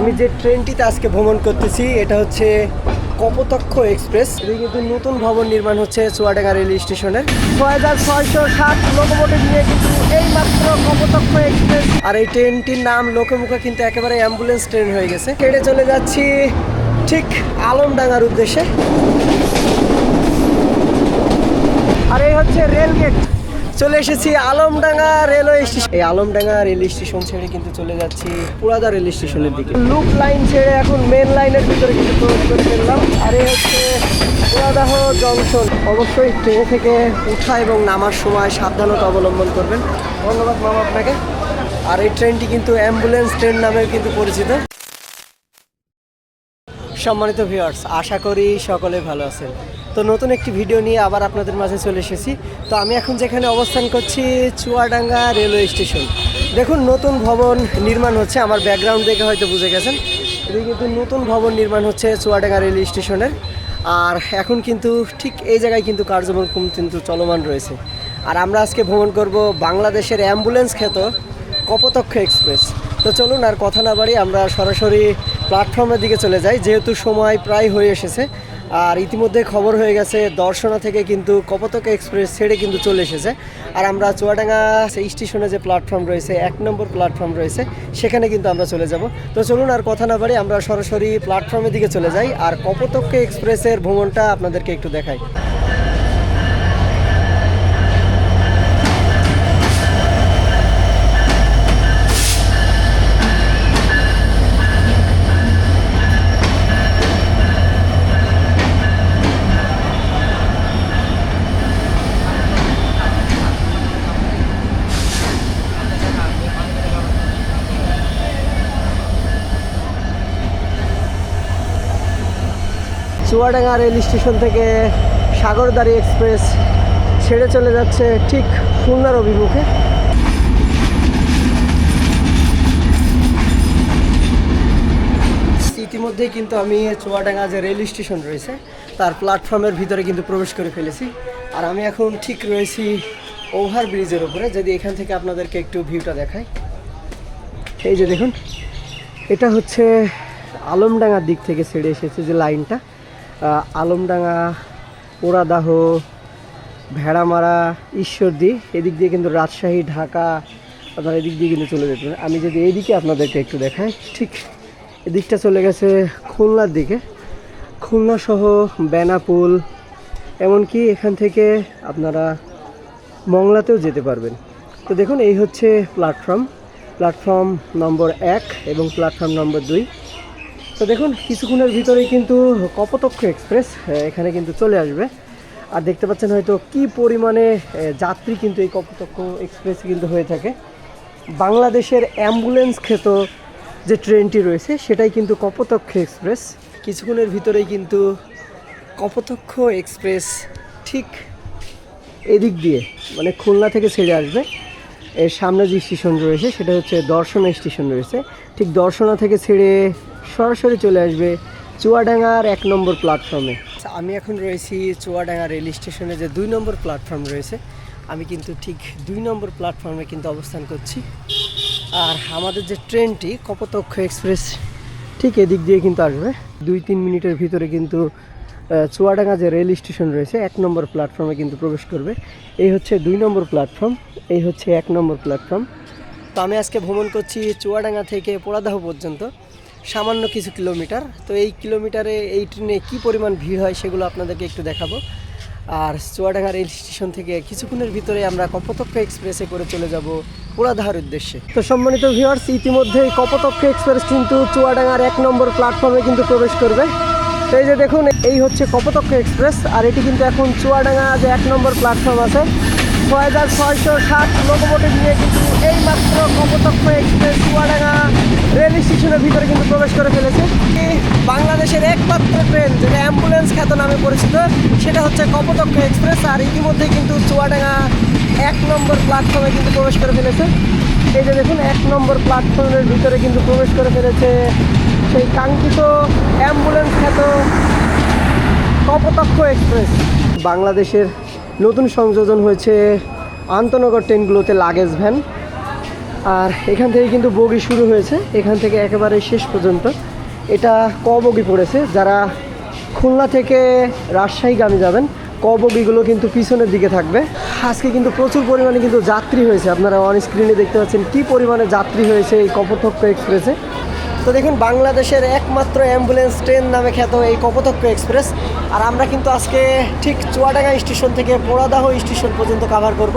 আমি যে ট্রেনটিতে আজকে ভ্রমণ করতেছি এটা হচ্ছে কপোতক্ষ এক্সপ্রেস। এটি কিন্তু নতুন ভবন নির্মাণ হচ্ছে চুয়াডাঙ্গা রেল স্টেশনের। ছয় হাজার ছয়শো সাত লোকোমোটিভ নিয়ে কিন্তু এই মাত্র কপোতক্ষ এক্সপ্রেস। আর এই ট্রেনটির নাম লোকে মুখে কিন্তু একেবারে অ্যাম্বুলেন্স ট্রেন হয়ে গেছে। কেটে চলে যাচ্ছি ঠিক আলমডাঙ্গার উদ্দেশ্যে। আর এই হচ্ছে রেল গেট চলে এসেছি আলমডাঙ্গা রেলওয়ে স্টেশন। এই আলমডাঙ্গা রেল স্টেশন ছেড়ে কিন্তু চলে যাচ্ছি পুরাদা রেল স্টেশনের দিকে। লুপ লাইন ছেড়ে এখন মেন লাইনের ভিতরে কিন্তু প্রবেশ করে ফেললাম। আর এই হচ্ছে পুরাদাহ জংশন অবশ্যই ট্রেন থেকে উঠা এবং নামার সময় সাবধানতা অবলম্বন করবেন। ধন্যবাদ মামা আপনাকে। আর এই ট্রেনটি কিন্তু অ্যাম্বুলেন্স ট্রেন নামেও কিন্তু পরিচিত। সম্মানিত ভিউয়ার্স আশা করি সকলে ভালো আছেন। তো নতুন একটি ভিডিও নিয়ে আবার আপনাদের মাঝে চলে এসেছি। তো আমি এখন যেখানে অবস্থান করছি, চুয়াডাঙ্গা রেলওয়ে স্টেশন। দেখুন, নতুন ভবন নির্মাণ হচ্ছে। আমার ব্যাকগ্রাউন্ড দেখে হয়তো বুঝে গেছেন। এটি কিন্তু নতুন ভবন নির্মাণ হচ্ছে চুয়াডাঙ্গা রেল স্টেশনের। আর এখন কিন্তু ঠিক এই জায়গায় কিন্তু কার্যক্রম কিন্তু চলমান রয়েছে। আর আমরা আজকে ভ্রমণ করব বাংলাদেশের অ্যাম্বুলেন্স খ্যাত কপোতক্ষ এক্সপ্রেস। তো চলুন আর কথা না বাড়ি আমরা সরাসরি প্ল্যাটফর্মের দিকে চলে যাই। যেহেতু সময় প্রায় হয়ে এসেছে আর ইতিমধ্যে খবর হয়ে গেছে, দর্শনা থেকে কিন্তু কপতক এক্সপ্রেস ছেড়ে কিন্তু চলে এসেছে। আর আমরা চুয়াডাঙ্গা সেই স্টেশনে যে প্ল্যাটফর্ম রয়েছে, এক নম্বর প্ল্যাটফর্ম রয়েছে, সেখানে কিন্তু আমরা চলে যাব। তো চলুন আর কথা না বাড়ি আমরা সরাসরি প্ল্যাটফর্মের দিকে চলে যাই। আর কপোতক্ষ এক্সপ্রেসের ভ্রমণটা আপনাদেরকে একটু দেখাই। চুয়াডাঙ্গা রেল স্টেশন থেকে সাগরদারি এক্সপ্রেস ছেড়ে চলে যাচ্ছে ঠিক খুলনার অভিমুখে ইতিমধ্যেই কিন্তু আমি চুয়াডাঙ্গা যে রেল স্টেশন রয়েছে, তার প্ল্যাটফর্মের ভিতরে কিন্তু প্রবেশ করে ফেলেছি। আর আমি এখন ঠিক রয়েছি ওভার ব্রিজের উপরে, যদি এখান থেকে আপনাদেরকে একটু ভিউটা দেখাই। এই যে দেখুন, এটা হচ্ছে আলমডাঙ্গার দিক থেকে ছেড়ে এসেছে যে লাইনটা আলমডাঙ্গা পোড়াদাহ ভেড়ামারা, ঈশ্বরদী, এদিক দিয়ে কিন্তু রাজশাহী, ঢাকা, আপনারা এদিক দিয়ে কিন্তু চলে যেতে। আমি যদি এইদিকে আপনাদেরকে একটু দেখাই, ঠিক এদিকটা চলে গেছে খুলনার দিকে। খুলনা সহ বেনাপুল, এমনকি এখান থেকে আপনারা মংলাতেও যেতে পারবেন। তো দেখুন, এই হচ্ছে প্ল্যাটফর্ম প্ল্যাটফর্ম নম্বর এক এবং প্ল্যাটফর্ম নম্বর দুই। তো দেখুন, কিছুক্ষণের ভিতরেই কিন্তু কপোতক্ষ এক্সপ্রেস এখানে কিন্তু চলে আসবে। আর দেখতে পাচ্ছেন হয়তো কি পরিমাণে যাত্রী কিন্তু এই কপোতক্ষ এক্সপ্রেস কিন্তু হয়ে থাকে। বাংলাদেশের অ্যাম্বুলেন্স খেত যে ট্রেনটি রয়েছে, সেটাই কিন্তু কপোতক্ষ এক্সপ্রেস। কিছুক্ষণের ভিতরেই কিন্তু কপোতক্ষ এক্সপ্রেস ঠিক এদিক দিয়ে মানে খুলনা থেকে ছেড়ে আসবে। এর সামনে যে স্টেশন রয়েছে, সেটা হচ্ছে দর্শনা স্টেশন রয়েছে। ঠিক দর্শনা থেকে ছেড়ে সরাসরি চলে আসবে চুয়াডাঙ্গার এক নম্বর প্ল্যাটফর্মে আমি এখন রয়েছি চুয়াডাঙ্গা রেল স্টেশনে যে দুই নম্বর প্ল্যাটফর্ম রয়েছে। আমি কিন্তু ঠিক দুই নম্বর প্ল্যাটফর্মে কিন্তু অবস্থান করছি। আর আমাদের যে ট্রেনটি কপোতক্ষ এক্সপ্রেস ঠিক এদিক দিয়ে কিন্তু আসবে। দুই তিন মিনিটের ভিতরে কিন্তু চুয়াডাঙ্গা যে রেল স্টেশন রয়েছে, এক নম্বর প্ল্যাটফর্মে কিন্তু প্রবেশ করবে। এই হচ্ছে দুই নম্বর প্ল্যাটফর্ম এই হচ্ছে এক নম্বর প্ল্যাটফর্ম তো আমি আজকে ভ্রমণ করছি চুয়াডাঙ্গা থেকে পোড়াদাহ পর্যন্ত। সামান্য কিছু কিলোমিটার। তো এই কিলোমিটারে এই ট্রেনে কী পরিমাণ ভিড় হয় সেগুলো আপনাদেরকে একটু দেখাবো। আর চুয়াডাঙ্গা রেল স্টেশন থেকে কিছুক্ষণের ভিতরে আমরা কপতক্ষ এক্সপ্রেসে করে চলে যাব পোড়াদাহার উদ্দেশ্যে। তো সম্মানিত ভিউয়ার্স ইতিমধ্যেই কপতক্ষ এক্সপ্রেস কিন্তু চুয়াডাঙ্গার এক নম্বর প্ল্যাটফর্মে কিন্তু প্রবেশ করবে। তো এই যে দেখুন, এই হচ্ছে কপতক্ষ এক্সপ্রেস, আর এটি কিন্তু এখন চুয়াডাঙ্গা যে এক নম্বর প্ল্যাটফর্ম আছে ছয় হাজার ছয়শো ষাট লোকোমোটিভ নিয়ে কিন্তু এই মাত্র কপোতক্ষ এক্সপ্রেস চুয়াডাঙ্গা রেল স্টেশনের ভিতরে কিন্তু প্রবেশ করে ফেলেছে। বাংলাদেশের একমাত্র ট্রেন যেটা অ্যাম্বুলেন্স খ্যাত নামে পরিচিত। সেটা হচ্ছে কপোতক্ষ এক্সপ্রেস আর ইতিমধ্যে কিন্তু চুয়াডাঙ্গা এক নম্বর প্ল্যাটফর্মে কিন্তু প্রবেশ করে ফেলেছে। এই যে দেখুন, এক নম্বর প্ল্যাটফর্মের ভিতরে কিন্তু প্রবেশ করে ফেলেছে সেই কাঙ্ক্ষিত অ্যাম্বুলেন্স খ্যাত কপোতক্ষ এক্সপ্রেস। বাংলাদেশের নতুন সংযোজন হয়েছে আন্তনগর ট্রেনগুলোতে লাগেজ ভ্যান আর এখান থেকে কিন্তু বগি শুরু হয়েছে, এখান থেকে একেবারে শেষ পর্যন্ত। এটা ক বগি পড়েছে, যারা খুলনা থেকে রাজশাহীগামী যাবেন ক বগিগুলো কিন্তু পিছনের দিকে থাকবে। আজকে কিন্তু প্রচুর পরিমাণে কিন্তু যাত্রী হয়েছে, আপনারা অন স্ক্রিনে দেখতে পাচ্ছেন কি পরিমাণে যাত্রী হয়েছে এই কপোতক্ষ এক্সপ্রেসে তো দেখুন, বাংলাদেশের একমাত্র অ্যাম্বুলেন্স ট্রেন নামে খ্যাত এই কপোতক্ষ এক্সপ্রেস। আর আমরা কিন্তু আজকে ঠিক চুয়াডাঙ্গা স্টেশন থেকে পোড়াদাহ স্টেশন পর্যন্ত কাভার করব।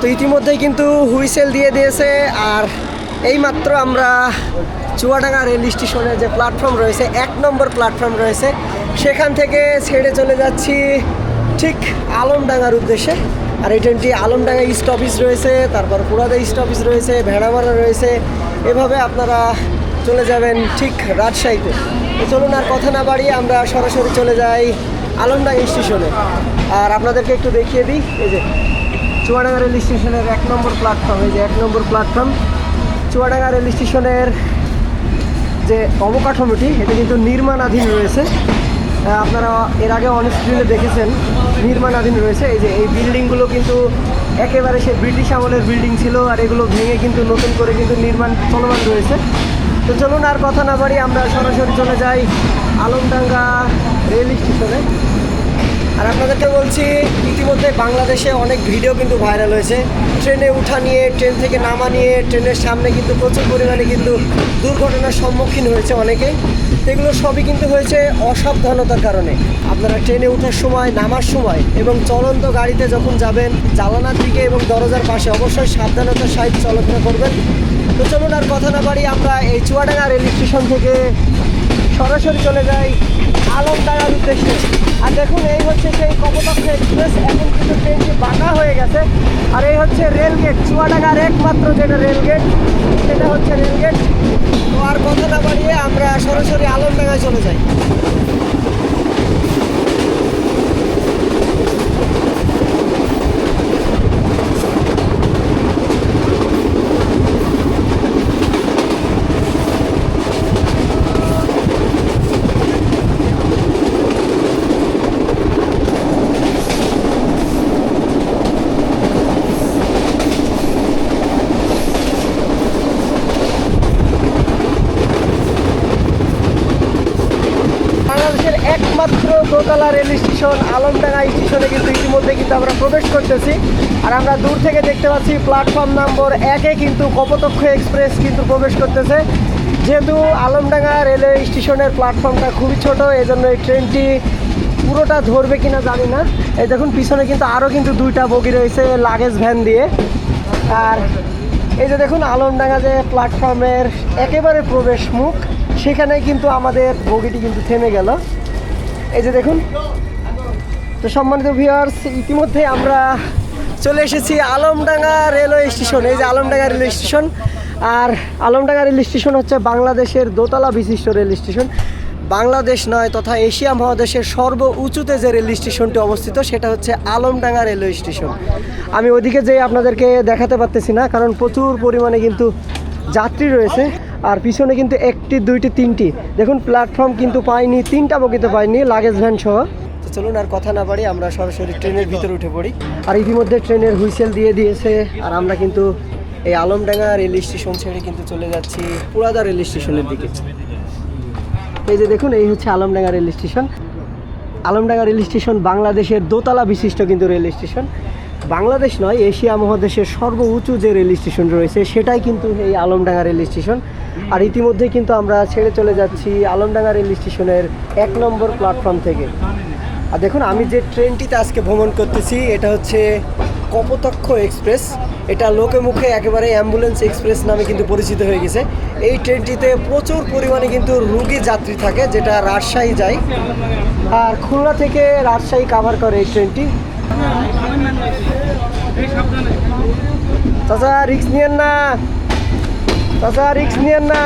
তো ইতিমধ্যেই কিন্তু হুইসেল দিয়ে দিয়েছে, আর এইমাত্র আমরা চুয়াডাঙ্গা রেল স্টেশনের যে প্ল্যাটফর্ম রয়েছে, এক নম্বর প্ল্যাটফর্ম রয়েছে, সেখান থেকে ছেড়ে চলে যাচ্ছি ঠিক আলমডাঙ্গার উদ্দেশ্যে। আর এই ট্রেনটি আলমডাঙ্গা অফিস রয়েছে, তারপর পুরাদা অফিস রয়েছে, ভেড়ামারা রয়েছে। এভাবে আপনারা চলে যাবেন ঠিক রাজশাহীতে। তো চলুন আর কথা না বাড়িয়ে আমরা সরাসরি চলে যাই আলমডাঙ্গা স্টেশনে আর আপনাদেরকে একটু দেখিয়ে দিই, এই যে চুয়াডাঙ্গা রেল স্টেশনের এক নম্বর প্ল্যাটফর্ম এই যে এক নম্বর প্ল্যাটফর্ম চুয়াডাঙ্গা রেল স্টেশনের যে অবকাঠামোটি এটা কিন্তু নির্মাণাধীন রয়েছে। আপনারা এর আগে অনেক স্ক্রিনে দেখেছেন, নির্মাণাধীন রয়েছে। এই যে এই বিল্ডিংগুলো কিন্তু একেবারে সে ব্রিটিশ আমলের বিল্ডিং ছিল, আর এগুলো ভেঙে কিন্তু নতুন করে কিন্তু নির্মাণ চলমান রয়েছে। তো চলুন আর কথা না বাড়ি আমরা সরাসরি চলে যাই আলমডাঙ্গা রেল স্টেশনে। আর আপনাদেরকে বলছি, ইতিমধ্যে বাংলাদেশে অনেক ভিডিও কিন্তু ভাইরাল হয়েছে। ট্রেনে উঠা নিয়ে, ট্রেন থেকে নামা নিয়ে, ট্রেনের সামনে কিন্তু প্রচুর পরিমাণে কিন্তু দুর্ঘটনার সম্মুখীন হয়েছে অনেকেই এগুলো সবই কিন্তু হয়েছে অসাবধানতার কারণে। আপনারা ট্রেনে ওঠার সময়, নামার সময় এবং চলন্ত গাড়িতে যখন যাবেন জানালার দিকে এবং দরজার পাশে অবশ্যই সাবধানতার সাহিত চলাফেরা করবেন। তো চলুন আর কথা না বাড়ি আমরা এই চুয়াডাঙ্গা রেল স্টেশন থেকে সরাসরি চলে যাই আলমডাঙ্গার উদ্দেশ্যে। আর দেখুন, এই হচ্ছে সেই কপোতাক্ষ এক্সপ্রেস, এখন কিন্তু ট্রেনটি বাঁকা হয়ে গেছে। আর এই হচ্ছে রেলগেট, চুয়াডাঙ্গার একমাত্র যেটা রেলগেট, সেটা হচ্ছে রেল গেট তো আর কথা না বাড়িয়ে আমরা সরাসরি আলমডাঙ্গায় চলে যাই বাংলাদেশের একমাত্র দোতলা রেল স্টেশন, আলমডাঙ্গা স্টেশনে কিন্তু ইতিমধ্যে কিন্তু আমরা প্রবেশ করতেছি। আর আমরা দূর থেকে দেখতে পাচ্ছি প্ল্যাটফর্ম নম্বর একে কিন্তু কপোতক্ষ এক্সপ্রেস কিন্তু প্রবেশ করতেছে। যেহেতু আলমডাঙ্গা রেলওয়ে স্টেশনের প্ল্যাটফর্মটা খুবই ছোট এই জন্য এই ট্রেনটি পুরোটা ধরবে কিনা জানি না। এই দেখুন, পিছনে কিন্তু আরও কিন্তু দুইটা বগি রয়েছে লাগেজ ভ্যান দিয়ে। আর এই যে দেখুন, আলমডাঙ্গা যে প্ল্যাটফর্মের একেবারে প্রবেশ মুখ, সেখানে কিন্তু আমাদের বগিটি কিন্তু থেমে গেল। এই যে দেখুন। তো সম্মানিত ভিউয়ার্স ইতিমধ্যে আমরা চলে এসেছি আলমডাঙ্গা রেলওয়ে স্টেশন। এই যে আলমডাঙ্গা রেল স্টেশন। আর আলমডাঙ্গা রেল স্টেশন হচ্ছে বাংলাদেশের দোতলা বিশিষ্ট রেল স্টেশন। বাংলাদেশ নয় তথা এশিয়া মহাদেশের সর্ব উঁচুতে যে রেল স্টেশনটি অবস্থিত, সেটা হচ্ছে আলমডাঙ্গা রেলওয়ে স্টেশন। আমি ওদিকে যেয়ে আপনাদেরকে দেখাতে পারতেছি না, কারণ প্রচুর পরিমাণে কিন্তু যাত্রী রয়েছে। আর পিছনে কিন্তু একটি, দুইটি, তিনটি। দেখুন প্ল্যাটফর্ম কিন্তু পাইনি, তিনটা বগিতে পাইনি লাগেজ ভ্যান সহ। তো চলুন আর কথা না পারি আমরা সরাসরি ট্রেনের ভিতরে উঠে পড়ি। আর ইতিমধ্যে ট্রেনের হুইসেল দিয়ে দিয়েছে। আর আমরা কিন্তু এই আলমডাঙ্গা রেল স্টেশন ছেড়ে কিন্তু চলে যাচ্ছি পুরাদা রেল স্টেশনের দিকে। এই যে দেখুন, এই হচ্ছে Alamdanga rail station Alamdanga rail station বাংলাদেশের দোতলা বিশিষ্ট কিন্তু রেল স্টেশন বাংলাদেশ নয়, এশিয়া মহাদেশের সর্ব উঁচু যে রেল স্টেশন রয়েছে, সেটাই কিন্তু এই আলমডাঙ্গা রেল স্টেশন আর ইতিমধ্যে কিন্তু আমরা ছেড়ে চলে যাচ্ছি আলমডাঙ্গা রেল স্টেশনের এক নম্বর প্ল্যাটফর্ম থেকে। আর দেখুন, আমি যে ট্রেনটিতে আজকে ভ্রমণ করতেছি, এটা হচ্ছে কপোতক্ষ এক্সপ্রেস। এটা লোকে মুখে একেবারে অ্যাম্বুলেন্স এক্সপ্রেস নামে কিন্তু পরিচিত হয়ে গেছে। এই ট্রেনটিতে প্রচুর পরিমাণে কিন্তু রুগী যাত্রী থাকে, যেটা রাজশাহী যায়। আর খুলনা থেকে রাজশাহী কাভার করে এই ট্রেনটি। চাচা রিক্স নিয়েন না। চাচা রিক্স নিয়েন না।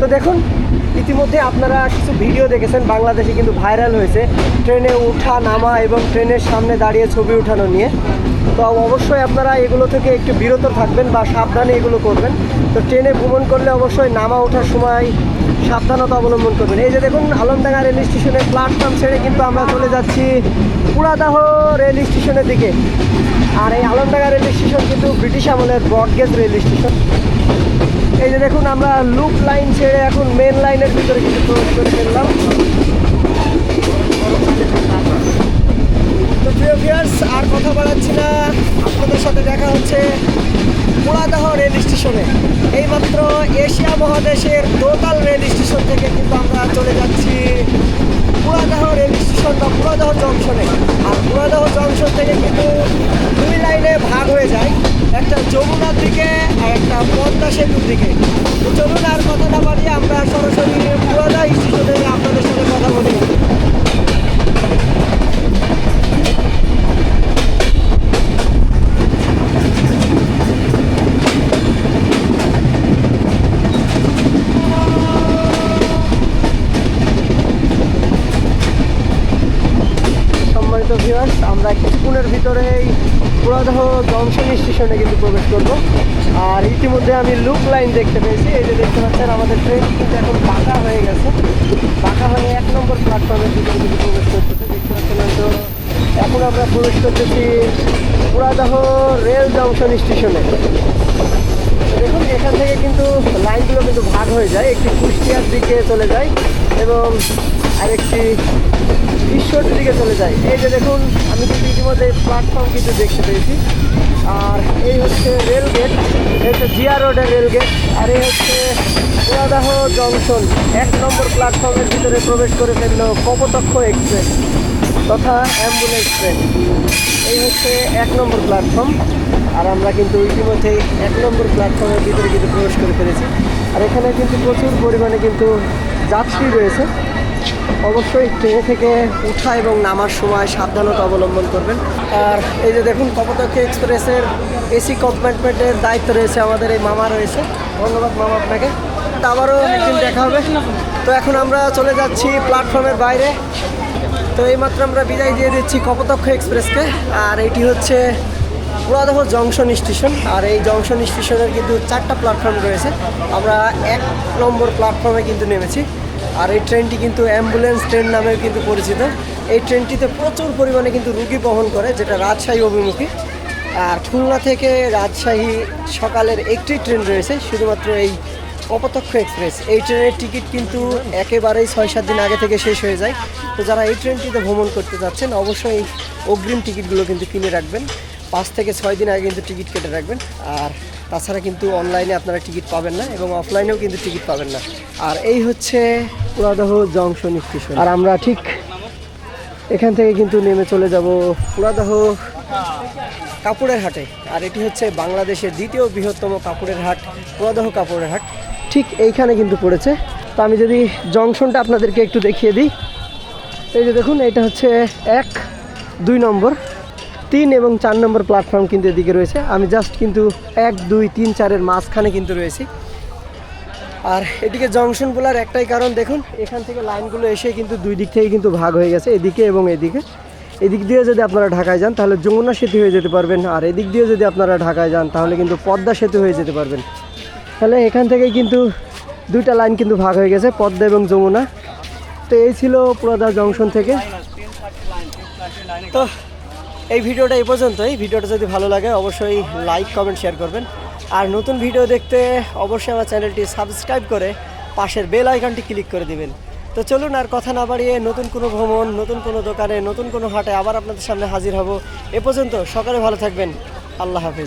তো দেখুন, ইতিমধ্যে আপনারা কিছু ভিডিও দেখেছেন, বাংলাদেশে কিন্তু ভাইরাল হয়েছে। ট্রেনে ওঠা নামা এবং ট্রেনের সামনে দাঁড়িয়ে ছবি ওঠানো নিয়ে। তো অবশ্যই আপনারা এগুলো থেকে একটু বিরত থাকবেন বা সাবধানে এগুলো করবেন। তো ট্রেনে ভ্রমণ করলে অবশ্যই নামা ওঠার সময় সাবধানতা অবলম্বন করবেন। এই যে দেখুন, আলমডাঙ্গা রেল স্টেশনের প্ল্যাটফর্ম ছেড়ে কিন্তু আমরা চলে যাচ্ছি। পুরাদাহ রেল স্টেশনের দিকে। আর এই আলমডাঙ্গা রেল স্টেশন কিন্তু ব্রিটিশ আমলের ব্রডগেজ রেল স্টেশন। এই যে দেখুন, আমরা লুপ লাইন ছেড়ে এখন মেন লাইনের ভিতরে কিন্তু প্রবেশ করে ফেললাম। তো প্রিয় আর কথা বাড়াচ্ছি না। আপনাদের সাথে দেখা হচ্ছে পোড়াদহ রেল স্টেশনে। এইমাত্র এশিয়া মহাদেশের দোতাল রেল স্টেশন থেকে কিন্তু আমরা চলে যাচ্ছি। পুরাদহ রেল স্টেশন বা পুরাদহ জংশনে। আর পুরাদহ জংশন থেকে কিন্তু দুই লাইনে ভাগ হয়ে যায়। একটা যমুনার দিকে আর একটা পদ্মা সেতুর দিকে তো চলুন আর কথা না বাড়িয়ে আমরা সরাসরি পুরাদহ স্টেশনে আপনাদের সাথে কথা বলি সম্মানিত ভিউয়ার্স আমরা কিছুক্ষণের ভিতরেই পুরাদহ জংশন স্টেশনে কিন্তু প্রবেশ করব। আর ইতিমধ্যে আমি লুপ লাইন দেখতে পেয়েছি। এই যে দেখতে পাচ্ছেন, আমাদের ট্রেন কিন্তু এখন পাকা হয়ে গেছে। পাকা হয়ে এক নম্বর প্ল্যাটফর্মের ভিতরে কিন্তু প্রবেশ করতেছে। দেখতে পাচ্ছেন তো, এখন আমরা প্রবেশ করতেছি পুরাদহ রেল জংশন স্টেশনে দেখুন, এখান থেকে কিন্তু লাইনগুলো কিন্তু ভাগ হয়ে যায়। একটি কুষ্টিয়ার দিকে চলে যায় এবং আরেকটি ঈশ্বরের দিকে চলে যায় এই যে দেখুন, আমি কিন্তু ইতিমধ্যে প্ল্যাটফর্ম কিন্তু দেখতে পেয়েছি। আর এই হচ্ছে রেল গেট এই হচ্ছে জিয়া রোডের রেল গেট আর এই হচ্ছে পুরাদাহ জংশন এক নম্বর প্ল্যাটফর্মের ভিতরে প্রবেশ করে ফেলল কপতক্ষ এক্সপ্রেস তথা অ্যাম্বুলেন্স ট্রেন এই হচ্ছে এক নম্বর প্ল্যাটফর্ম আর আমরা কিন্তু ইতিমধ্যেই এক নম্বর প্ল্যাটফর্মের ভিতরে কিন্তু প্রবেশ করে ফেলেছি। আর এখানে কিন্তু প্রচুর পরিমাণে কিন্তু যাত্রী রয়েছে। অবশ্যই ট্রেন থেকে ওঠা এবং নামার সময় সাবধানতা অবলম্বন করবেন। আর এই যে দেখুন, কপোতক্ষ এক্সপ্রেসের এসি কম্পার্টমেন্টের দায়িত্ব রয়েছে আমাদের, এই মামা রয়েছে। ধন্যবাদ মামা আপনাকে। তা আবারও একদিন দেখা হবে। তো এখন আমরা চলে যাচ্ছি প্ল্যাটফর্মের বাইরে। তো এইমাত্র আমরা বিদায় দিয়ে দিচ্ছি কপোতক্ষ এক্সপ্রেসকে। আর এটি হচ্ছে পুরাদহ জংশন স্টেশন। আর এই জংশন স্টেশনের কিন্তু চারটা প্ল্যাটফর্ম রয়েছে। আমরা এক নম্বর প্ল্যাটফর্মে কিন্তু নেমেছি। আর এই ট্রেনটি কিন্তু অ্যাম্বুলেন্স ট্রেন নামেও কিন্তু পরিচিত। এই ট্রেনটিতে প্রচুর পরিমাণে কিন্তু রুগী বহন করে, যেটা রাজশাহী অভিমুখী। আর খুলনা থেকে রাজশাহী সকালের একটি ট্রেন রয়েছে, শুধুমাত্র এই কপোতক্ষ এক্সপ্রেস। এই ট্রেনের টিকিট কিন্তু একেবারেই ছয় সাত দিন আগে থেকে শেষ হয়ে যায়। তো যারা এই ট্রেনটিতে ভ্রমণ করতে যাচ্ছেন, অবশ্যই অগ্রিম টিকিটগুলো কিন্তু কিনে রাখবেন। পাঁচ থেকে ছয় দিন আগে কিন্তু টিকিট কেটে রাখবেন। আর তাছাড়া কিন্তু অনলাইনে আপনারা টিকিট পাবেন না এবং অফলাইনেও কিন্তু টিকিট পাবেন না। আর এই হচ্ছে পুরাদহ জংশন স্টেশন আর আমরা ঠিক এখান থেকে কিন্তু নেমে চলে যাব পুরাদহ কাপড়ের হাটে। আর এটি হচ্ছে বাংলাদেশের দ্বিতীয় বৃহত্তম কাপড়ের হাট, পুরাদহ কাপড়ের হাট। ঠিক এইখানে কিন্তু পড়েছে। তো আমি যদি জংশনটা আপনাদেরকে একটু দেখিয়ে দিই। এই যে দেখুন, এটা হচ্ছে এক, দুই নম্বর। তিন এবং চার নম্বর প্ল্যাটফর্ম কিন্তু এদিকে রয়েছে। আমি জাস্ট কিন্তু এক, দুই, তিন, চারের মাঝখানে কিন্তু রয়েছি। আর এদিকে জংশন বলার একটাই কারণ, দেখুন, এখান থেকে লাইনগুলো এসে কিন্তু দুই দিক থেকে কিন্তু ভাগ হয়ে গেছে, এদিকে এবং এদিকে। এদিক দিয়ে যদি আপনারা ঢাকায় যান, তাহলে যমুনা সেতু হয়ে যেতে পারবেন, আর এদিক দিয়ে যদি আপনারা ঢাকায় যান, তাহলে কিন্তু পদ্মা সেতু হয়ে যেতে পারবেন। তাহলে এখান থেকেই কিন্তু দুইটা লাইন কিন্তু ভাগ হয়ে গেছে, পদ্মা এবং যমুনা। তো এই ছিল পুরাদা জংশন থেকে। তো এই ভিডিওটা এই পর্যন্তই। ভিডিওটা যদি ভালো লাগে, অবশ্যই লাইক কমেন্ট শেয়ার করবেন। আর নতুন ভিডিও দেখতে অবশ্যই আমার চ্যানেলটি সাবস্ক্রাইব করে পাশের বেল আইকনটি ক্লিক করে দিবেন। তো চলুন আর কথা না বাড়িয়ে নতুন কোনো ভ্রমণ, নতুন কোনো দোকানে, নতুন কোনো হাটে আবার আপনাদের সামনে হাজির হব। এ পর্যন্ত সকালে ভালো থাকবেন। আল্লাহ হাফিজ।